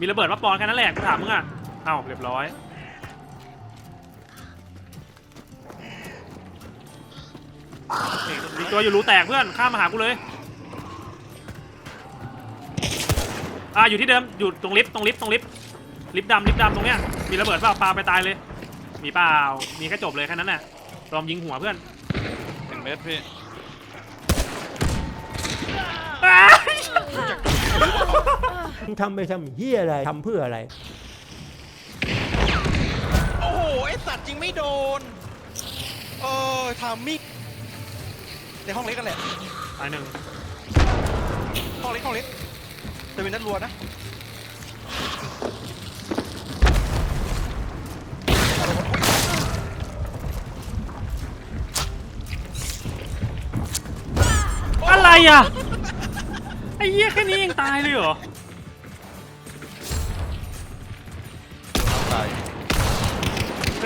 มีระเบิดมาปอนแค่นั้นแหละกูถามมึงอะเอ้าเรียบร้อยมีตัวอยู่รูแตกเพื่อนข้ามมาหากูเลยอ่าอยู่ที่เดิมอยู่ตรงลิฟต์ตรงลิฟต์ตรงลิฟต์ลิฟต์ดำลิฟต์ดำตรงเนี้ยมีระเบิดเปล่าปาไปตายเลย มีเปล่ามีแค่จบเลยแค่นั้นแหละลองยิงหัวเพื่อนหนึ่งเมตรพี่ อ้าย มึง ทำไปทำเฮียอะไรทำเพื่ออะไร โอ้โห ไอสัตว์จริงไม่โดน เออทามมิ่งในห้องเล็กกันแหละตายหนึ่งห้องเล็กห้องเล็กแต่เป็นนัดรัวนะอะไรอะ ไอ้เหี้ยแค่นี้ยังตายเลยเหรอ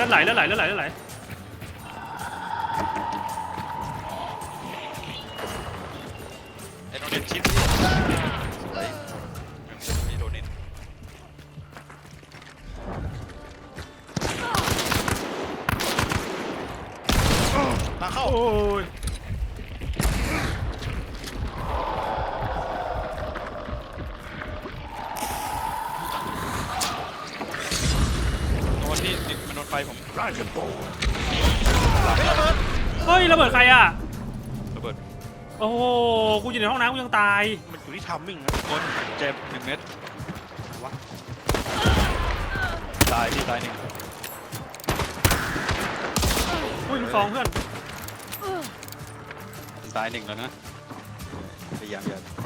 ลือดไหลเลือดไหลเลือดไหลเลือดไหลไอ้โดนชิปพี่ ไฟผมเฮ้ยระเบิดใครอะระเบิดโอ้โหกูอยู่ในห้องน้ำกูยังตายมันอยู่ที่ทามมิ่งนะคนเจ็บหนึ่งเมตรตายพี่ตายหนึ่งอุ้ยลูกซองเพื่อนตายหนึ่งแล้วนะพยายามอย่า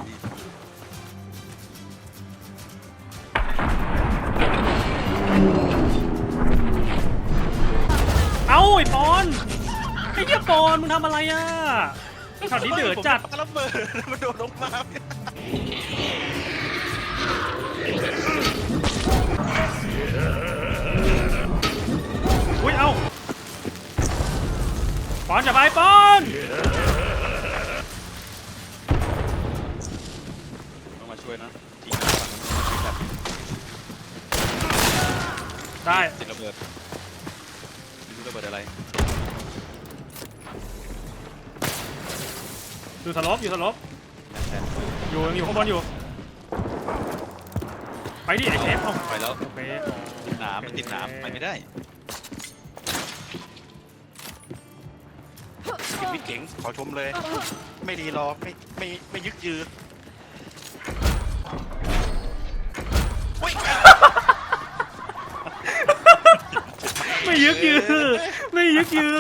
รีบเอ้าไอ้ปอนไอ้เหี้ยปอนมึงทำอะไรอะข่าวนี้เดือดจัดผมระเบิดมันโดนลงมาอุ้ยเอ้าปอนจะไปปอน อยู่สลบอยู่สลบแทนอยู่ยังอยู่ข้างบนอยู่ ไปดิไอ้เชฟเอ้าไปแล้วโอเคติดหนามไม่ติดหนามไปไม่ได้กินมิดเก่งขอชมเลย ไม่ดีรอไม่ไม่ไม่ยึกยืนโอ้ยไม่ยึกยือไม่ยึกยือ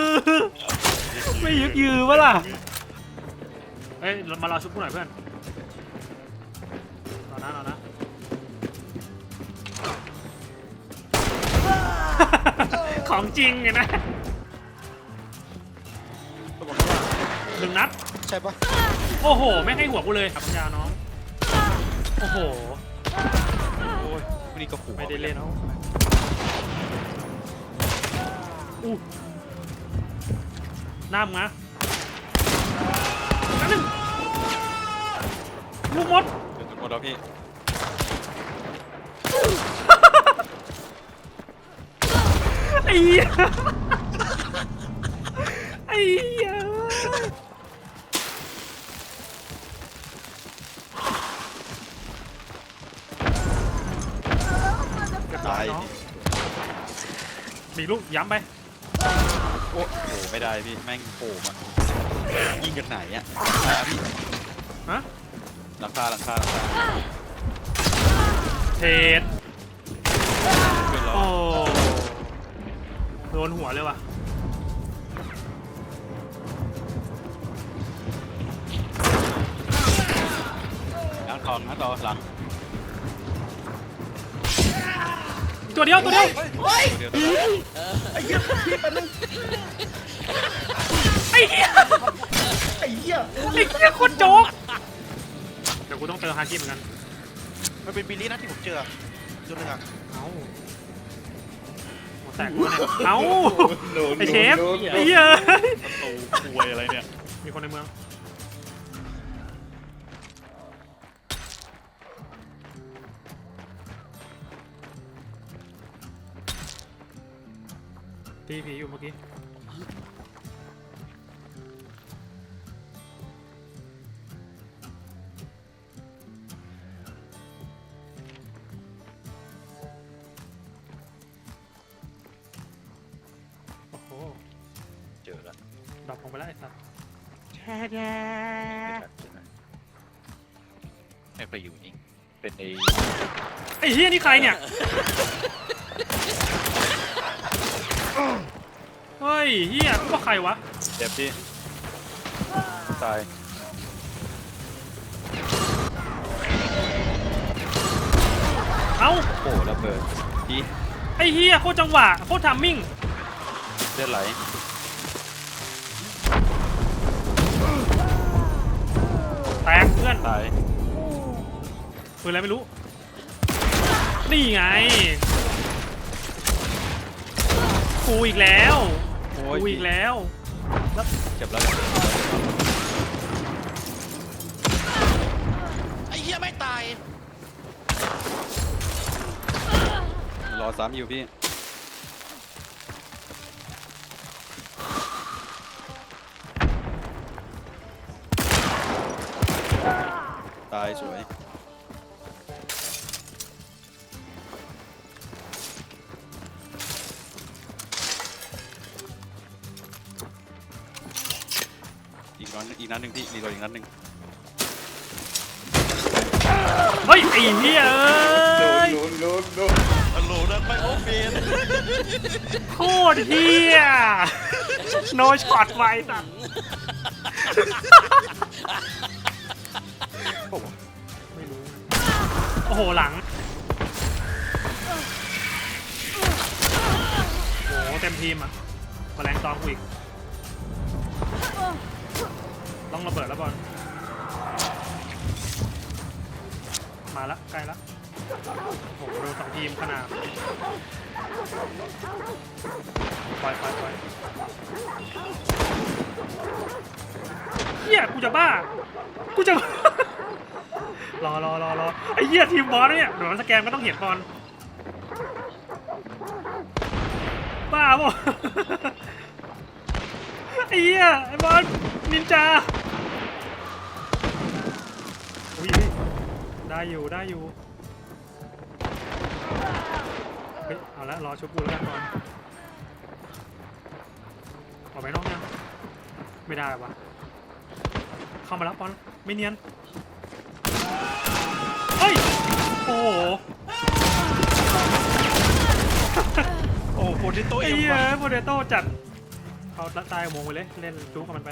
ไม่ยึกยือวะล่ะ เอ้ยเรามารอชุบกูหน่อยเพื่อนรอนะรอนะของจริงไงนะหนึ่งนัด ใช่ปะโอ้โห ไม่ให้หัวกูเลยครับยาน้อง โอ้โห โอ้ยวันนี้ก็ขู่ไม่ได้เล่นอู้หน้ามึงนะ ลูกมด เดี๋ยวทุกคนแล้วพี่ ไอ้เหี้ยไอ้เหี้ยตายน้องมีลูกย้ำไป โอ้โหไม่ได้พี่ แม่งโผล่มายิงกันไหนอะหาพี่ฮะ หลังคาหลังคาหลังคาเทดขึ้นแล้วโอ้โดนหัวเลยว่ะล้างทองนะต่อหลังตัวเดียวตัวเดียวเดี๋ยวต่อไอ้เหี้ยไอ้เหี้ยไอ้เหี้ยคนโจ๊กเดี๋ยว กูต้องเจอฮาร์ดี้เหมือนกัน มันเป็นบิลลี่นะที่ผมเจอตันึ่งอะเอาแตกกูเนี่ยเอาไอเชฟไอเยอะยประตูควยอะไรเนี่ย มีคนในเมือง ตีผีอยู่เมื่อกี้ ดรอปลงไปแล้วไอ้สัตว์ไม่ทันใช่ไหมไม่ไปอยู่นี่เป็นไอ้ไอ้เฮียนี่ใครเนี่ย เฮ้ยเฮียว่าใครวะ เจ็บพี่ตายเอ้าโอ้ระเบิดพี่ไอ้เฮียโคตรจังหวะโคตรทัมมิ่งเลือดไหล พื่อนตายปืนอะไรไม่รู้ นี่ไงกูอีกแล้วโอ้ยกูอีกแล้วเจ็บแล้วไอ้เหี้ยไม่ตาย รอซ้ำอยู่พี่ ตายสวยอีกนัดอีกนัดหนึ่งพี่รีโหลดอีกนัดหนึ่งเฮ้ยไอ้เฮียเอ้ยฮัลโหลนั่นไม่โอเฟนโคตรเฮียโนช็อตไว้สัตว์ โหหลังโอ้โหเต็มทีมอะแมลงตอมกูอีกต้องระเบิดแล้วบอลมาล้วใกล้ล้วโอ้โหโดนสองทีมขนาดปล่อยปล่อยปล่อยเฮียกูจะบ้า กูจะบ้า รอรอรอรอไอ้เหี้ยทีมบอสเนี่ยเดี๋ยวมันสแกนก็ต้องเห็นบอลบ้าบ่ไอ้เหี้ยไอ้บอลนินจาอุ้ยได้อยู่ได้อยู่เฮ้ยเอาละรอชุบกูแล้วกันบอลออกไปนอกยังไม่ได้วะเข้ามาแล้วบอลไม่เนียน โอ้โห โอ้โหที่โต๊ะไอ้เอ็มเหี้ยว่ะโปเตโต้จัดเอาละตายอุโมงค์ไปเลย เล่นจู๊กับมันไป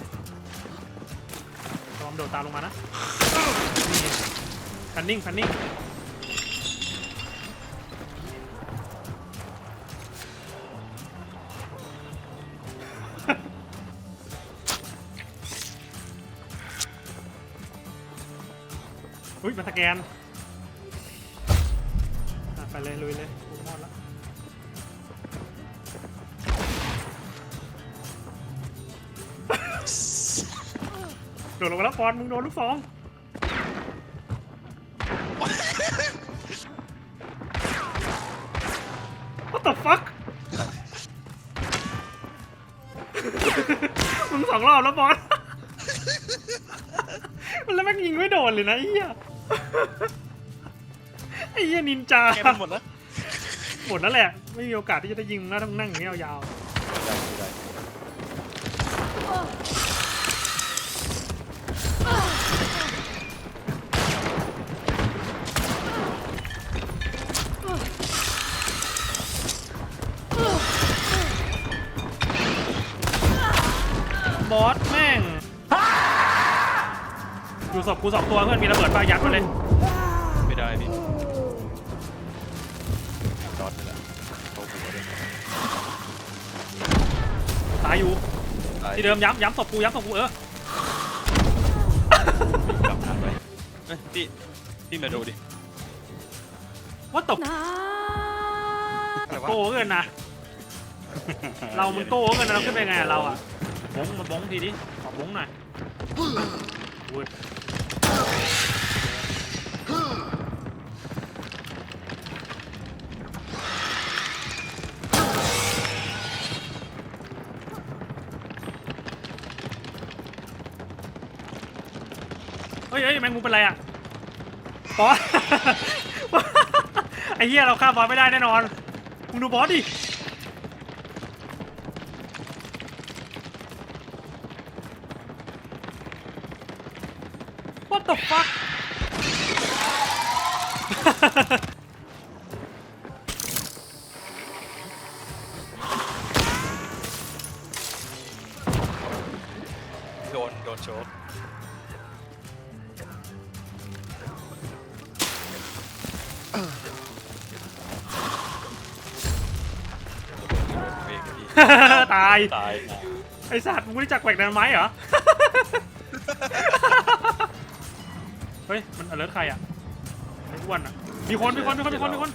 ตอมโดดตามลงมานะพันนิ่งพันนิ่งอุ้ยมาสแกน เลยลุยเลยกูมอดแล้วโดดลงมาแล้วฟอนมึงโดนลูกสอง What the fuck มึงสองรอบแล้วบอลมันแล้วแม่งยิงไม่โดนเลยนะไอ้เหี้ยไอ้เหี้ ยนินจาแกมันหมดแล้วหมดแล้วแหละ ไม่มีโอกาสที่จะได้ยิงนะต้องนั่งอย่างนี้ยาวได้ได้ๆบอสแม่งอยู่ศพกูสองตัวเพื่อนมีระเบิดปลายัดมาเลย ไม่ได้พี่ายอยู่ตายที่เดิมย้ำย้ำศพกูย้ำศพกูเออกลับหาไปเอ้ยพี่พี่มาดูดิว่าตบอะไรวะโก้เกินนะ เรามันโก้เกินนะเราขึ้นไปไงอะเราอะบงมาบงทีดิขอบงหน่อยวุด ยแมงมุมเป็นไรอะบอส ไอ้เหี้ยเราฆ่าบอสไม่ได้แน่นอน มึงดูบอสดิ What the fuck โดน โดนโชกายตายไอสัตว์มึงรู้จักแหวกดันไม้เหรอ เฮ้ย มันอเลิร์ใครอะไอ้อ้วนอะ มีคน มีคน มีคน มีคน มีคน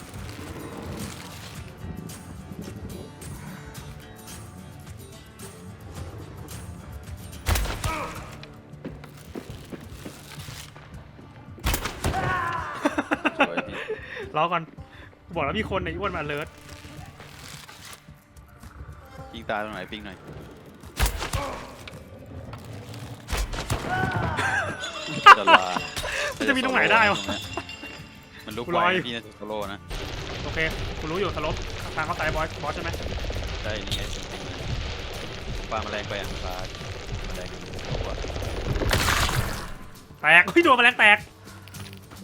สวยพี่รอก่อนกูบอกแล้วมีคนในอ้วนมาเลิร์ ยิงตาตรงไหนปิ้งหน่อย จะลามันจะมีตรงไหนได้วะ มันลุกกูไวรออยู่พี่น่าจะโซโล่นะโอเคกูรู้อยู่สลบทางเขาตายบอสบอสใช่ไหมใช่นี่ไงจริงๆเลยปลาแมลงไปอะปลาแมลงตกอะแตกเฮ้ยโดนแมลงแตก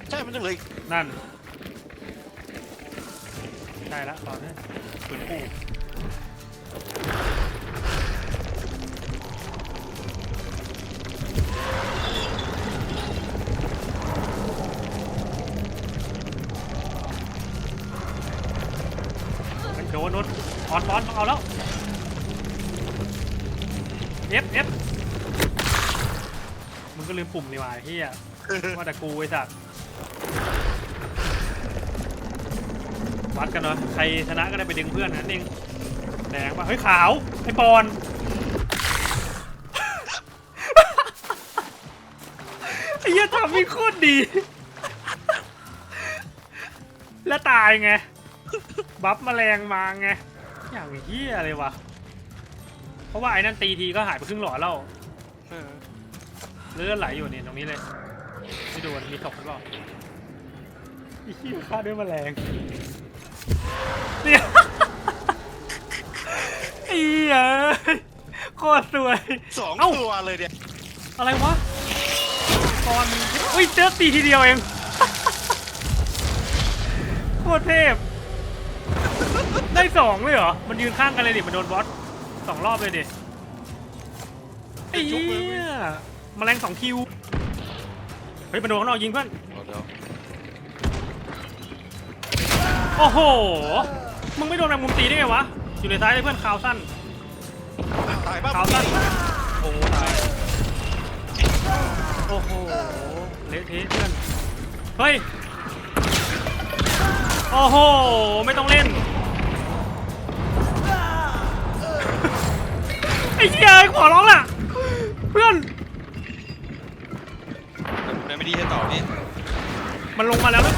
ใช่มันยังเหลยนั่น ได้แล้วตอนนี้ปืนคู่ เฮ้ยโดนโดนออนบอลต้องเอาแล้วเอฟเอฟมึงก็ลืมปุ่มนี่หว่าไอ้เฮียว่าแต่กูไอ้สัตว์วัดกันเนาะใครชนะก็ได้ไปดึงเพื่อนนั่นเองแดงป่ะเฮ้ยขาวไอ้ปอน มีโคตรดี แล้วตายไง บัฟแมลงมาไง อย่างเหี้ยเลยวะ เพราะว่าไอ้นั่นตีทีก็หายไปครึ่งหลอดแล้วเออเลือดไหลอยู่นี่ตรงนี้เลย ไม่ดูดมีตกหรือเปล่าไอ้เหี้ยฆ่าด้วยแมลงเนี่ยไอ้เหี้ยโคตรสวย สองตัวเลยเนี่ยอะไรวะ ตอนอุ้ยเจอตีทีเดียวเองโคตรเทพ ได้สองเลยเหรอ มันยืนข้างกันเลยดิ มันโดนบอสสองรอบเลยดิไอ้เหี้ยแมลงสองคิว เฮ้ยมันโดนข้างนอกยิงเพื่อนเอาเดี๋ยวโอ้โห มึงไม่โดนแมงมุมตีได้ไงวะ อยู่ในซ้ายเลยเพื่อนคาวสั้นตายบ้าขาวสั้นโอ้ตาย โอ้โหเละเทะเพื่อนเฮ้ยโอ้โหไม่ต้องเล่นไอ้เหี้ยขอร้องล่ะ เพื่อนแต่ผมได้ไม่ดีให้ต่อพี่มันลงมาแล้วนะ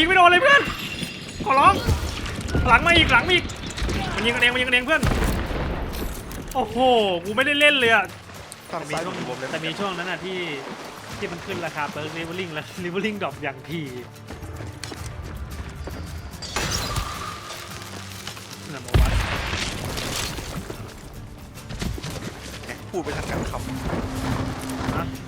ยิงไม่โดนเลยเพื่อน ขอร้อง หลังมาอีกหลังมาอีก มันยิงกันเองมันยิงกันเองเพื่อน โอ้โห กูไม่ได้เล่นเลยอะฝั่งซ้ายต้องมีผมเลยแต่มีช่วงนั้นอะที่ที่มันขึ้นราคาเปิร์กลิเวอริงแล้วลิเวอริงดรอปอย่างทีนั่นโมบัสพูดไปทางการคน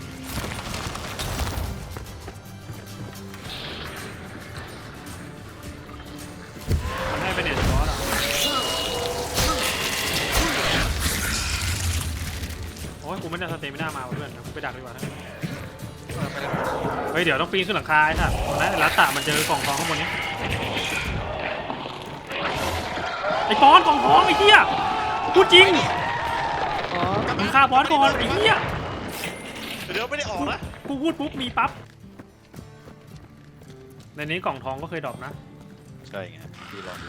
ดักดีกว่านะำเออไปเลยเฮ้ยเดี๋ยวต้องปีนขึ้นหลังคาไอ้สัตว์นะรัตตะมันเจอกล่องทองข้างบนนี้ไอ้ปอนกล่องทองไอ้เหี้ยพูดจริงมึงฆ่าบอสก่อนไอ้เหี้ยเดี๋ยวไม่ได้ออกนะกูพูดปุ๊บมีปั๊บในนี้กล่องทองก็เคยดรอปนะใช่ไงพี่ลองดู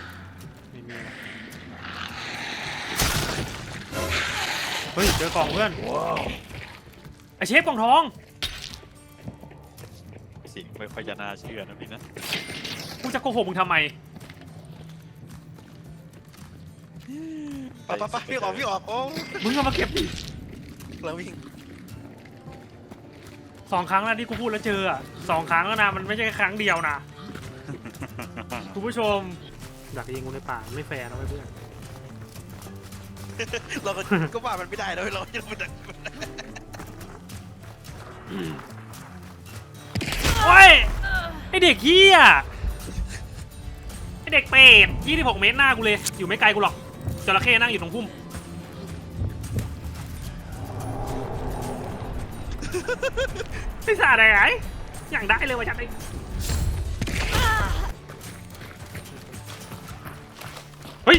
ไม่มีเฮ้ยเจอกล่องเพื่อนไอ เชฟกล่องทองสิ่งไม่ค่อยจะน่าเชื่อนะพี่นะกูจะโกหกมึงทำไม ไปไปไปพี่ออกพี่ออกโอ้มึงเอามาเก็บดิแล้ววิ่งสองครั้งแล้วที่กูพูดแล้วเจออะสองครั้งแล้วนะมันไม่ใช่ครั้งเดียวนะคุณผู้ชมอยากยิงกูในป่าไม่แฟร์นะเพื่อนเราก็ก็ว่ามันไม่ได้นะเว้ยเราจะมันจะ โอ้ยไอเด็กเหี้ยไอเด็กเป็ด26เมตรหน้ากูเลย อยู่ไม่ไกลกูหรอกจระเข้นั่งอยู่ตรงพุ่ม ไม่สาดอะไรอย่างได้เลยว่าจัดไอ้เฮ้ย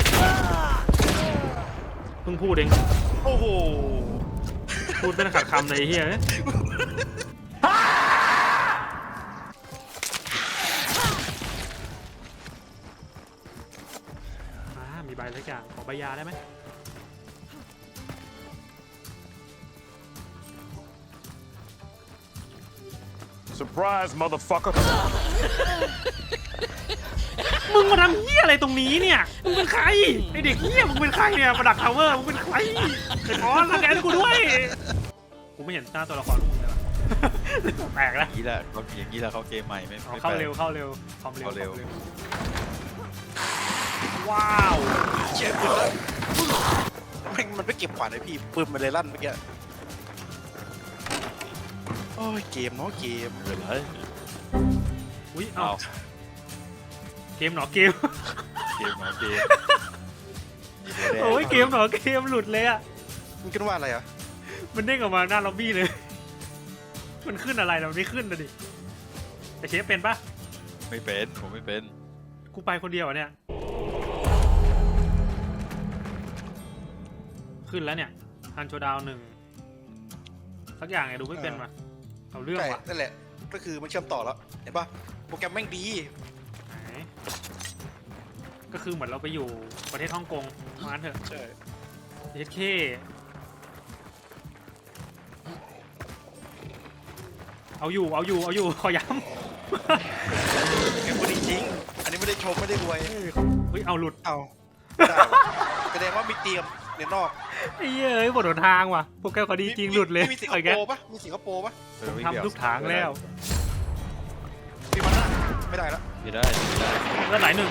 เพิ่งพูดเอง โอ้โห พูดเป็นขัดคำเลยเฮียมีใบสักอย่างขอใบยาได้ไหม Surprise, motherfucker. มึงมาทำเฮียอะไรตรงนี้เนี่ย มึงเป็นใครไอเด็กเฮียมึงเป็นใครเนี่ยมาดักทาวเวอร์มึงเป็นใครไอ้บอสรังแกกูด้วยกูไม่เห็นหน้าตัวละครพวกมึงเลยว่ะแปลกแล้ว อย่างนี้แหละเขาอย่างนี้แหละเขาเกมใหม่ไม่เอาไม่เข้าแปลก เร็วเข้าเร็วความเร็วเข้าเร็ว ควมว้าวเจ็บปืนแล้วมันมันไม่เก็บขวานเลยพี่ปืนมันเลยลั่นเมื่อกี้โอ้ยเกมเนาะเกม เลยเลยอุ้ยเอาเอา เกมหนอเกม เกมเอาเกมโอ้ยเกมหนอเกมหลุดเลยอะมันคิดว่าอะไรอะ มันเด้งออกมาหน้าล็อบบี้เลย มันขึ้นอะไรเราไม่ขึ้นนะดิแต่เชฟเป็นปะไม่เป็น ผมไม่เป็น กูไปคนเดียวอะเนี่ย ขึ้นแล้วเนี่ยฮันโชดาวหนึ่งสักอย่างไงดูไม่เป็นว่ะเอาเรื่องใช่ว่ะนั่นแหละ ก็คือมันเชื่อมต่อแล้ว เห็นปะโปรแกรมแม่งดีไหน ก็คือเหมือนเราไปอยู่ประเทศฮ่องกงมางั้นเถอะใช่เอสเคเอาอยู่เอาอยู่เอาอยู่ขอย้เกมดีจริง อันนี้ไม่ได้ชมไม่ได้รวยำเฮ้ยเอาหลุดเอาได้วะแสดงว่ามีเตรียมเรียนนอกไอ้เหี้ยเอ้ยบทหนทางว่ะโปรแกรมเขาดีจริงหลุดเลยมีสิงคเอาอีกโปแล้วร์ปะมีสิงคโปร์ปะเออวิ่งทำเดี่ยวทุกทางแล้วมีมันนะไม่ได้ละไม่ได้ไม่ได้เลือดไหลหนึ่ง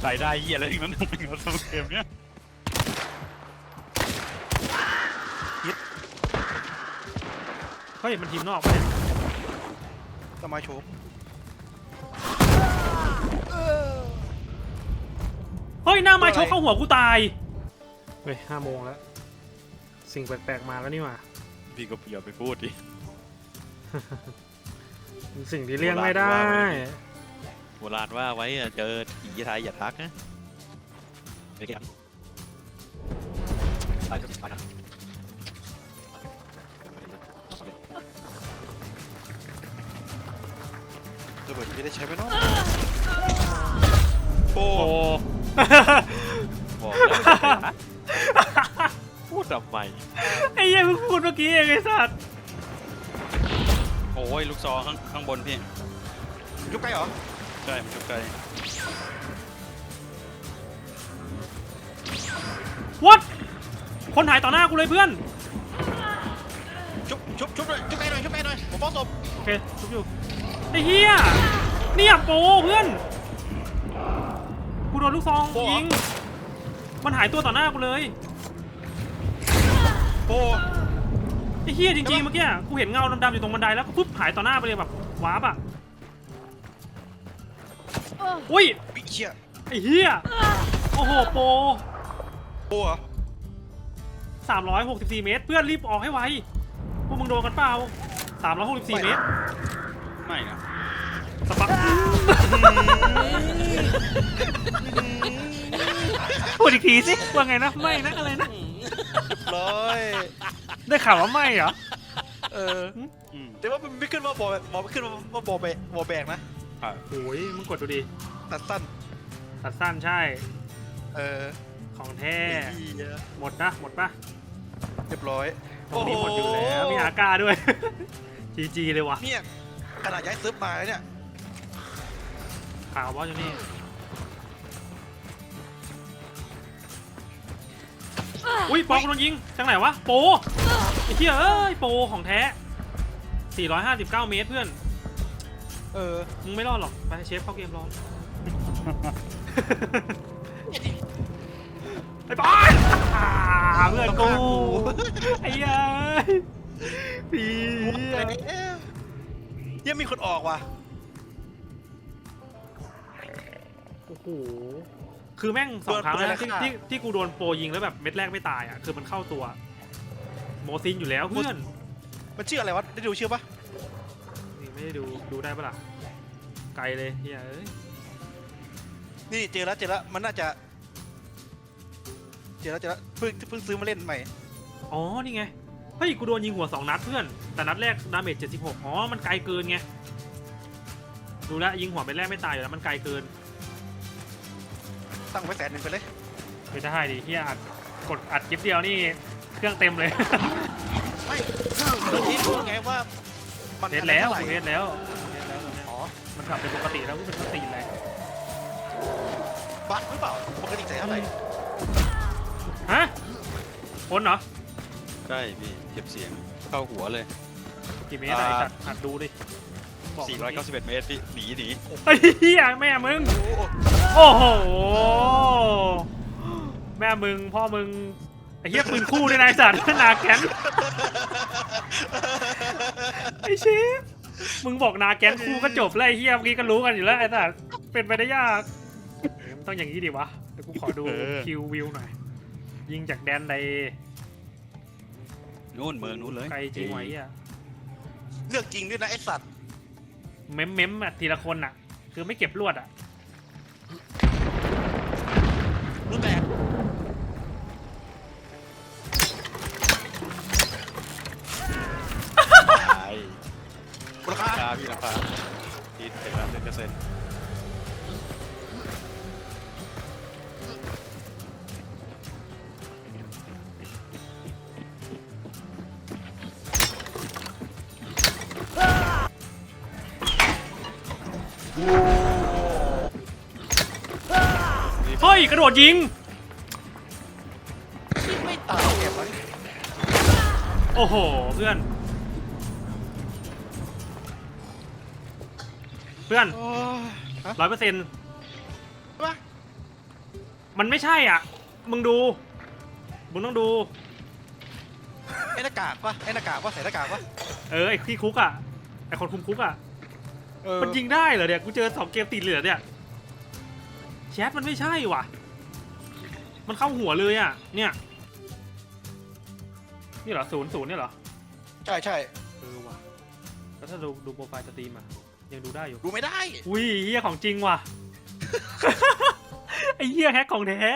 ใครได้เหี้ยอะไรอีกนั้นในเกมเนี้ยเฮ้ยมันทีมนอกปะเนี่ยสมาโชว์เฮ้ยหน้าไม้ชกเข้าหัวกูตายเฮ้ยห้าโมงแล้ว สิ่งแปลกๆมาแล้วนี่หว่าพี่ก็อย่าไปพูดดิเป็นสิ่งที่เลี่ยงไม่ได้ โบราณว่าไว้อะเจอผีไทยอย่าทักนะไม่เกี่ยวไปก็ไปนะระเบิดจะได้ใช้ไหมเนาะโอ้โอ้บอกแล้วอย่าไปทักพูดทำไมไอ้เหี้ยเพิ่งพูดเมื่อกี้เองไอ้สัตว์โอ้ยลูกซองข้างข้างบนพี่ยุบใกล้เหรอ ใช่มันจุกไกล วัดคนหายต่อหน้ากูเลยเพื่อน ชุบชุบชุบเลยชุบใกล้หน่อยชุบใกล้หน่อยผมฟ้องศพโอเคชุบอยู่ไอ้เหี้ยเนี่ยโปเพื่อน กูโดนลูกซองยิง มันหายตัวต่อหน้ากูเลยโอ้ไอ้เฮียจริงๆเมื่อกี้อะกูเห็นเงาดำๆอยู่ตรงบันไดแล้วก็ปุ๊บหายต่อหน้าไปเลยแบบวาร์ปอะ อุ้ยวิเชียไอ้เฮียโอ้โหโปรโอ้เหรอ364 เมตร เพื่อนรีบออกให้ไวพวกมึงโดนกันเปล่าสามร้อยหกสิบสี่เมตรไม่นะสปักพูดอีกทีสิว่าไงนะไม่นะอะไรนะ ร้อยได้ข่าวว่าไม่เหรอ เออ อืมแต่ว่ามันไม่ขึ้นว่าบอลบอลไม่ขึ้นว่าบอลแบกบอลแบกนะ โอ้ยมึงกดดูดิตัดสั้นตัดสั้นใช่ เออของแท้ ไอ้เหี้ยหมดนะ หมดปะเรียบร้อยตรงนี้หมดอยู่แล้วมีอากาด้วย จีจีเลยว่ะเนี่ยขนาดย้ายซึบมาแล้วเนี่ยข่าวว่าอยู่นี่ อุ้ยปองโดนยิงจังไหนวะ โปไอ้เหี้ยเอ้ย โปของแท้ 459 เมตรเพื่อน เออ มึงไม่รอดหรอก ไปเชฟเข้าเกมรอไอ้บอลอ่าเพื่อนกู ไอ้เหี้ยพี่เอ๊ะยังมีคนออกว่ะ โอ้โห คือแม่งสองครั้งแล้วนะที่โดนปืนอะไรที่ที่กูโดนโปรยิงแล้วแบบเม็ดแรกไม่ตายอะ คือมันเข้าตัว โมซินอยู่แล้วเพื่อน มันชื่ออะไรวะ ได้ดูชื่อปะนี่ ไม่ได้ดูดูได้ปะล่ะไกลเลยเฮียเอ้ยนี่เจอแล้วเจอแล้วมันน่าจะ เจอแล้วเจอแล้วเพิ่งเพิ่งซื้อมาเล่นใหม่ อ๋อนี่ไงเฮ้ยกูโดนยิงหัวสองนัดเพื่อน แต่นัดแรกดาเมจ76อ๋อมันไกลเกินไงดูแลวยิงหัวเม็ดแรกไม่ตายอยู่แล้วมันไกลเกินตั้งไว้แสนหนึ่งไปเลยไม่ได้ดิเฮียอัดกดอัดคลิปเดียวนี่เครื่องเต็มเลย ไม่เรื่องนี้รู้ไงว่า มันเทสแล้วอะไรเทเท่าสไหร่แล้วเทสแล้วตอนเนี้ยอ๋อ มันกลับเป็นปกติแล้วเป็นปกติเลยบั๊กหรือเปล่าปกติใส่เท่าไหร่ฮะคนเหรอใช่พี่เก็บเสียงเข้าหัวเลย กี่เมตรอะไอ้สัตว์หัดดูดิบอกมาสิ491 เมตรพี่หนีหนีไอ้เหี้ยแม่มึง โอ้โหโอ้โห แม่มึง พ่อมึง ไอ้เหี้ยปืนคู่ด้วยนายสัตว์หนาแกนไอ้เชฟมึงบอกนาแกนคู่ก็จบแล้วไอ้เหี้ยเมื่อกี้ก็รู้กันอยู่แล้วไอ้สัตว์เป็นไปได้ยากเออมันต้องอย่างนี้ดิวะเดี๋ยวกูขอดูคิววิวหน่อย ยิงจากแดนใดนู่นเมืองนู้นเลยไกลจริงไวะไอ้เหี้ยเลือกจริงด้วยนะไอ้สัตว์เม้มเม้มๆอะทีละคนอะคือไม่เก็บลวดอะรู้แต่ต มูลค่าราคาพี่ราคาทีเป็นล้านเปอร์เซ็นต์เฮ้ย กระโดดยิง ไม่ตายเก็บไว้โอ้โห เพื่อน เพื่อนโอ้ยฮะร้อยเปอร์เซ็นต์ปะมันไม่ใช่อะ มึงดู มึงต้องดู ไอ้หน้ากากปะไอ้หน้ากากปะใส่หน้ากากปะเออไอ้ที่คุกอะ ไอ้คนคุมคุกอะ เออมันยิงได้เหรอเนี่ย กูเจอสองเกมติดเลยเหรอเนี่ย แชทมันไม่ใช่ว่ะ มันเข้าหัวเลยอะ เนี่ย นี่เหรอศูนย์ศูนย์เนี่ยเหรอ ใช่ใช่เออว่ะแล้วถ้าดูดูโปรไฟล์สตรีมอะ ยังดูได้อยู่ ดูไม่ได้ อุ้ยเฮียของจริงว่ะ ไอ้เฮียแฮกของแท้